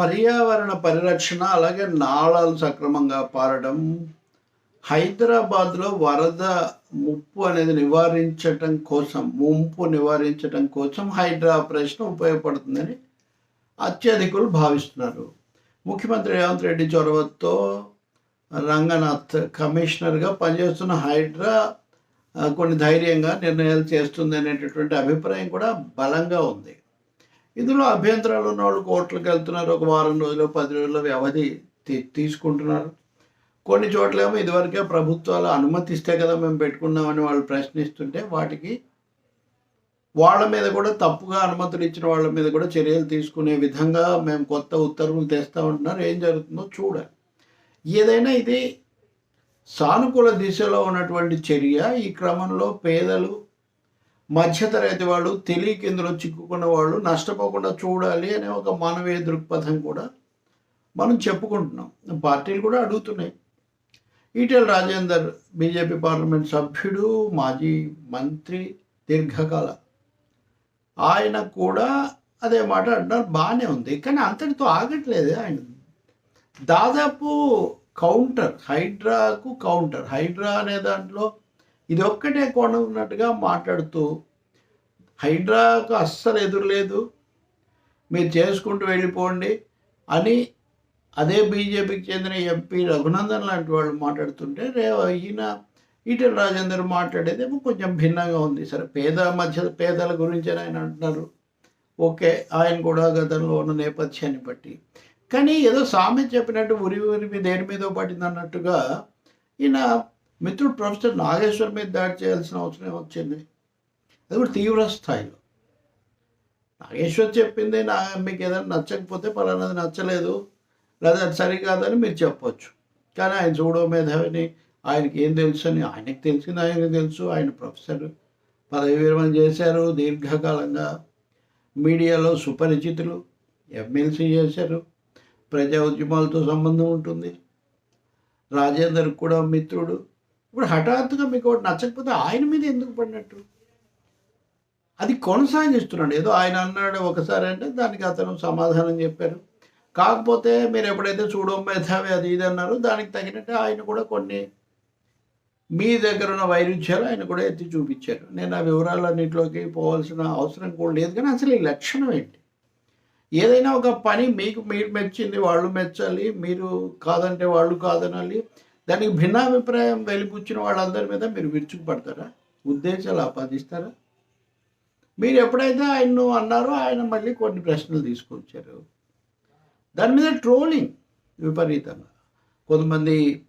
పర్యావరణ పరిరక్షణ అలాగే నాళాలు సక్రమంగా పారడం హైదరాబాద్లో వరద ముప్పు అనేది నివారించటం కోసం ముంపు నివారించటం కోసం హైడ్రా ఆపరేషన్ ఉపయోగపడుతుందని అత్యధికులు భావిస్తున్నారు. ముఖ్యమంత్రి రేవంత్ రెడ్డి చొరవతో రంగనాథ్ కమిషనర్గా పనిచేస్తున్న హైడ్రా కొన్ని ధైర్యంగా నిర్ణయాలు చేస్తుంది అనేటటువంటి అభిప్రాయం కూడా బలంగా ఉంది. ఇందులో అభ్యంతరాలు ఉన్న వాళ్ళు కోర్టులకు వెళ్తున్నారు. ఒక వారం రోజులు పది రోజుల వ్యవధి తీ- తీసుకుంటున్నారు. కొన్ని చోట్లేమో ఇదివరకే ప్రభుత్వాలు అనుమతిస్తే కదా మేము పెట్టుకున్నామని వాళ్ళు ప్రశ్నిస్తుంటే వాటికి వాళ్ళ మీద కూడా తప్పుగా అనుమతులు ఇచ్చిన వాళ్ళ మీద కూడా చర్యలు తీసుకునే విధంగా మేము కొత్త ఉత్తర్వులు తెస్తా ఉంటున్నారు. ఏం జరుగుతుందో చూడాలి. ఏదైనా ఇది సానుకూల దిశలో ఉన్నటువంటి చర్య. ఈ క్రమంలో పేదలు మధ్యతరగతి వాళ్ళు తెలియక ఇందులో చిక్కుకున్న వాళ్ళు నష్టపోకుండా చూడాలి అనే ఒక మానవీయ దృక్పథం కూడా మనం చెప్పుకుంటున్నాం. పార్టీలు కూడా అడుగుతున్నాయి. ఈటెల రాజేందర్ బీజేపీ పార్లమెంట్ సభ్యుడు మాజీ మంత్రి దీర్ఘకాల. ఆయన కూడా అదే మాట అంటున్నారు. బాగానే ఉంది. కానీ అంతటితో ఆగట్లేదు ఆయన. దాదాపు కౌంటర్ హైడ్రాకు కౌంటర్. హైడ్రా అనే దాంట్లో ఇది ఒక్కటే కోణం ఉన్నట్టుగా మాట్లాడుతూ హైడ్రాకు అస్సలు ఎదురులేదు మీరు చేసుకుంటూ వెళ్ళిపోండి అని అదే బీజేపీకి చెందిన ఎంపీ రఘునందన్ లాంటి వాళ్ళు మాట్లాడుతుంటే రే ఈయన ఈటెల రాజేందర్ మాట్లాడేదేమో కొంచెం భిన్నంగా ఉంది. సరే పేద మధ్య పేదల గురించి ఆయన అంటున్నారు. ఓకే ఆయన కూడా గతంలో ఉన్న నేపథ్యాన్ని బట్టి. కానీ ఏదో సామెత చెప్పినట్టు ఉరి ఉరిమి దేని మీదో పడింది అన్నట్టుగా ఈయన మిత్రుడు ప్రొఫెసర్ నాగేశ్వర్ మీద దాడి చేయాల్సిన అవసరం వచ్చింది? అది కూడా తీవ్ర స్థాయిలో. నాగేశ్వర్ చెప్పింది నా మీకు ఏదైనా నచ్చకపోతే పలానాది నచ్చలేదు లేదా అది సరికాదని మీరు చెప్పొచ్చు. కానీ ఆయన చూడో మేధావిని ఆయనకి ఏం తెలుసు అని ఆయనకి తెలిసింది ఆయనకి తెలుసు. ఆయన ప్రొఫెసర్ పదవి విరమణ చేశారు దీర్ఘకాలంగా మీడియాలో సుపరిచితులు ఎమ్మెల్సీ చేశారు. ప్రజా ఉద్యమాలతో సంబంధం ఉంటుంది. రాజేందర్ కూడా మిత్రుడు. ఇప్పుడు హఠాత్తుగా మీకు ఒకటి నచ్చకపోతే ఆయన మీద ఎందుకు పడినట్టు? అది కొనసాగిస్తున్నాడు. ఏదో ఆయన అన్నాడు ఒకసారి అంటే దానికి అతను సమాధానం చెప్పారు. కాకపోతే మీరు ఎప్పుడైతే చూడో మేధావి అది ఇది అన్నారో దానికి తగినట్టు ఆయన కూడా కొన్ని మీ దగ్గర ఉన్న వైరుధ్యాలు ఆయన కూడా ఎత్తి చూపించారు. నేను ఆ వివరాలన్నింటిలోకి పోవాల్సిన అవసరం కూడా లేదు. కానీ అసలు ఈ లక్షణం ఏంటి? ఏదైనా ఒక పని మీకు మీరు మెచ్చింది వాళ్ళు మెచ్చాలి మీరు కాదంటే వాళ్ళు కాదనాలి దానికి భిన్నాభిప్రాయం వెలిపుచ్చిన వాళ్ళందరి మీద మీరు విరుచుకుపడతారా? ఉద్దేశాలు ఆపాదిస్తారా? మీరు ఎప్పుడైతే ఆయన్ను అన్నారో ఆయన మళ్ళీ కొన్ని ప్రశ్నలు తీసుకొచ్చారు. దాని మీద ట్రోలింగ్ విపరీతంగా. కొంతమంది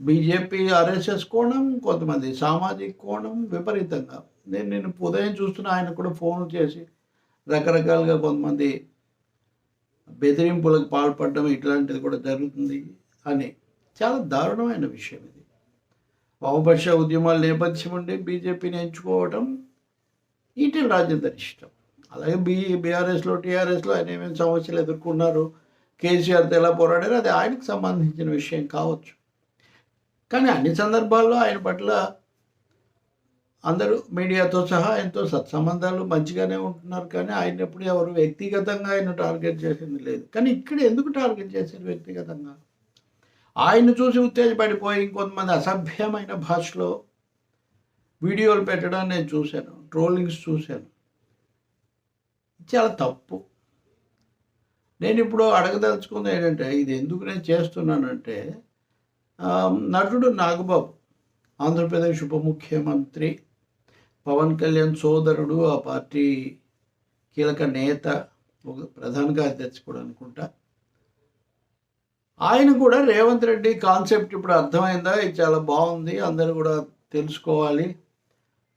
బీజేపీ ఆర్ఎస్ఎస్ కోణం కొంతమంది సామాజిక కోణం విపరీతంగా. నేను నేను ఉదయం చూస్తున్న ఆయన కూడా ఫోన్ చేసి రకరకాలుగా కొంతమంది బెదిరింపులకు పాల్పడడం ఇట్లాంటిది కూడా జరుగుతుంది అని చాలా దారుణమైన విషయం ఇది. వామపక్ష ఉద్యమాల నేపథ్యం ఉండి బీజేపీని ఎంచుకోవడం ఈటెల రాజేందర్ ఇష్టం. అలాగే బీ బీఆర్ఎస్లో టీఆర్ఎస్లో ఆయన ఏమేమి సమస్యలు ఎదుర్కొన్నారు కేసీఆర్తో ఎలా పోరాడారు అది ఆయనకు సంబంధించిన విషయం కావచ్చు. కానీ అన్ని సందర్భాల్లో ఆయన పట్ల అందరూ మీడియాతో సహా ఆయనతో సత్సంబంధాలు మంచిగానే ఉంటున్నారు. కానీ ఆయన ఎప్పుడు ఎవరు వ్యక్తిగతంగా ఆయన టార్గెట్ చేసింది లేదు. కానీ ఇక్కడ ఎందుకు టార్గెట్ చేశారు వ్యక్తిగతంగా? ఆయన చూసి ఉత్తేజపడిపోయి ఇంకొంతమంది అసభ్యమైన భాషలో వీడియోలు పెట్టడం నేను చూశాను ట్రోలింగ్స్ చూశాను. చాలా తప్పు. నేను ఇప్పుడు అడగదలుచుకుంది ఏంటంటే ఇది ఎందుకు నేను చేస్తున్నానంటే నటుడు నాగబాబు ఆంధ్రప్రదేశ్ ఉప ముఖ్యమంత్రి పవన్ కళ్యాణ్ సోదరుడు ఆ పార్టీ కీలక నేత ఒక ప్రధాన కార్యదర్శి కూడా అనుకుంటా. ఆయన కూడా రేవంత్ రెడ్డి కాన్సెప్ట్ ఇప్పుడు అర్థమైందా? ఇది చాలా బాగుంది. అందరూ కూడా తెలుసుకోవాలి.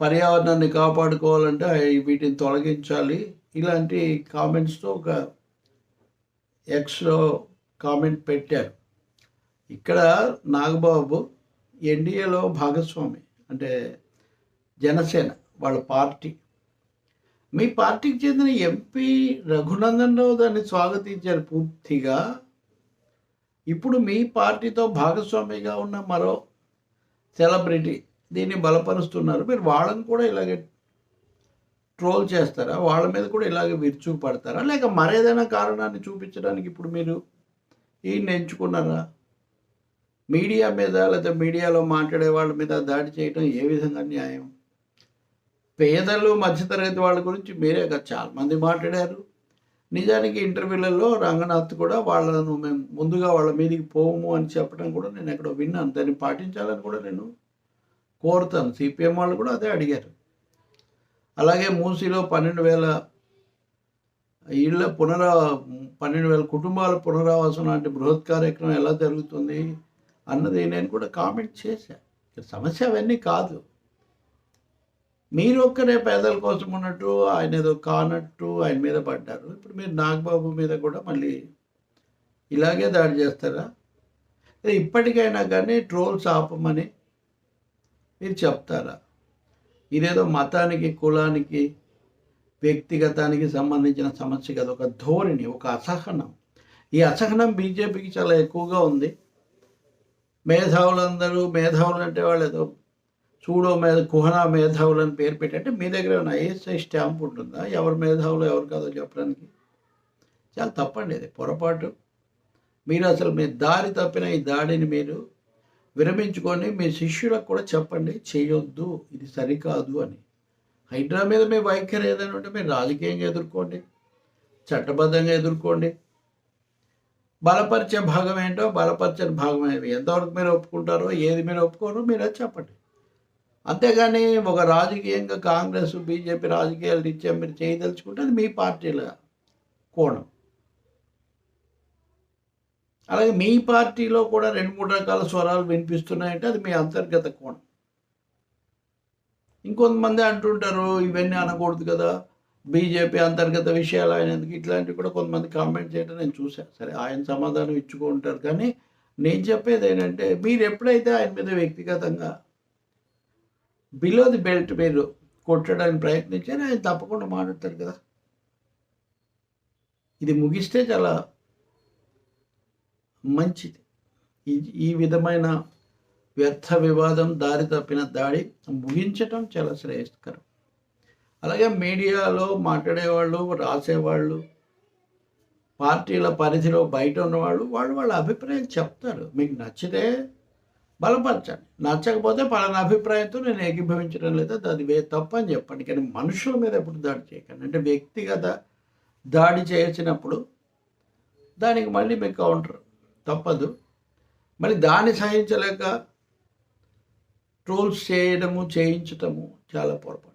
పర్యావరణాన్ని కాపాడుకోవాలంటే వీటిని తొలగించాలి. ఇలాంటి కామెంట్స్తో ఒక ఎక్స్లో కామెంట్ పెట్టారు. ఇక్కడ నాగబాబు ఎన్డీఏలో భాగస్వామి అంటే జనసేన వాళ్ళ పార్టీ. మీ పార్టీకి చెందిన ఎంపీ రఘునందన్ రావు దాన్ని స్వాగతించారు పూర్తిగా. ఇప్పుడు మీ పార్టీతో భాగస్వామిగా ఉన్న మరో సెలబ్రిటీ దీన్ని బలపరుస్తున్నారు. మీరు వాళ్ళని కూడా ఇలాగే ట్రోల్ చేస్తారా? వాళ్ళ మీద కూడా ఇలాగే విరుచుకుపడతారా లేక మరేదైనా కారణాన్ని చూపించడానికి ఇప్పుడు మీరు ఈయన్ని ఎంచుకున్నారా? మీడియా మీద లేదా మీడియాలో మాట్లాడే వాళ్ళ మీద దాడి చేయడం ఏ విధంగా న్యాయం? పేదలు మధ్యతరగతి వాళ్ళ గురించి మీరే కదా చాలామంది మాట్లాడారు. నిజానికి ఇంటర్వ్యూలలో రంగనాథ్ కూడా వాళ్ళను మేము ముందుగా వాళ్ళ మీదకి పోము అని చెప్పడం కూడా నేను ఎక్కడో విన్నాను. దాన్ని పాటించాలని కూడా నేను కోరుతాను. సిపిఎం వాళ్ళు కూడా అదే అడిగారు. అలాగే మూసీలో పన్నెండు వేల ఇళ్ళ పునరా పన్నెండు వేల కుటుంబాల పునరావాసం లాంటి బృహత్ కార్యక్రమం ఎలా జరుగుతుంది అన్నది నేను కూడా కామెంట్ చేశాను సమస్య అవన్నీ కాదు. మీరు ఒక్కరే పేదల కోసం ఉన్నట్టు ఆయన ఏదో కానట్టు ఆయన మీద పడ్డారు. ఇప్పుడు మీరు నాగబాబు మీద కూడా మళ్ళీ ఇలాగే దాడి చేస్తారా? ఇప్పటికైనా కానీ ట్రోల్స్ ఆపమని మీరు చెప్తారా? ఇదేదో మతానికి కులానికి వ్యక్తిగతానికి సంబంధించిన సమస్య కాదు. ఒక ధోరణి ఒక అసహనం. ఈ అసహనం బీజేపీకి చాలా ఎక్కువగా ఉంది. మేధావులందరూ మేధావులు అంటే వాళ్ళు ఏదో చూడో మీద కుహనా మేధావులు అని పేరు పెట్టంటే మీ దగ్గర ఏమైనా ఐఎస్ఐ స్టాంప్ ఉంటుందా? ఎవరు మేధావులు ఎవరు కాదో చెప్పడానికి. చాలా తప్పండి అది పొరపాటు. మీరు అసలు మీ దారి తప్పిన ఈ దాడిని మీరు విరమించుకొని మీ శిష్యులకు కూడా చెప్పండి చేయొద్దు ఇది సరికాదు అని. హైడ్రా మీద మీ వైఖరి ఏదైనా ఉంటే మీరు రాజకీయంగా ఎదుర్కోండి చట్టబద్ధంగా ఎదుర్కోండి. బలపరిచే భాగం ఏంటో బలపరిచని భాగం ఏమి ఎంతవరకు మీరు ఒప్పుకుంటారో ఏది మీరు ఒప్పుకోరో మీరు అది చెప్పండి. అంతేగాని ఒక రాజకీయంగా కాంగ్రెస్ బీజేపీ రాజకీయాలు ఇచ్చే మీరు చేయదలుచుకుంటే అది మీ పార్టీల కోణం. అలాగే మీ పార్టీలో కూడా రెండు మూడు రకాల స్వరాలు వినిపిస్తున్నాయంటే అది మీ అంతర్గత కోణం. ఇంకొంతమంది అంటుంటారు ఇవన్నీ అనకూడదు కదా బీజేపీ అంతర్గత విషయాలు ఆయన ఎందుకు ఇట్లాంటివి కూడా కొంతమంది కామెంట్ చేయడం నేను చూశాను. సరే ఆయన సమాధానం ఇచ్చుకుంటారు కానీ నేను చెప్పేది ఏంటంటే మీరు ఎప్పుడైతే ఆయన మీద వ్యక్తిగతంగా బిలో ది బెల్ట్ మీరు కొట్టడానికి ప్రయత్నించారు ఆయన తప్పకుండా మాట్లాడతారు కదా. ఇది ముగిస్తే చాలా మంచిది. ఈ ఈ విధమైన వ్యర్థ వివాదం దారి తప్పిన దాడి ముగించటం చాలా శ్రేయస్కరం. అలాగే మీడియాలో మాట్లాడేవాళ్ళు రాసేవాళ్ళు పార్టీల పరిధిలో బయట ఉన్నవాళ్ళు వాళ్ళు వాళ్ళ అభిప్రాయం చెప్తారు. మీకు నచ్చితే బలపరచండి. నచ్చకపోతే పలానా అభిప్రాయంతో నేను ఏకీభవించడం లేదా. అది వే తప్ప అని చెప్పండి. కానీ మనుషుల మీద ఎప్పుడు దాడి చేయకండి. అంటే వ్యక్తిగత దాడి చేసినప్పుడు దానికి మళ్ళీ మీకు కౌంటర్ తప్పదు. మరి దాన్ని సహించలేక ట్రోల్స్ చేయడము చేయించటము చాలా పొరపాటు.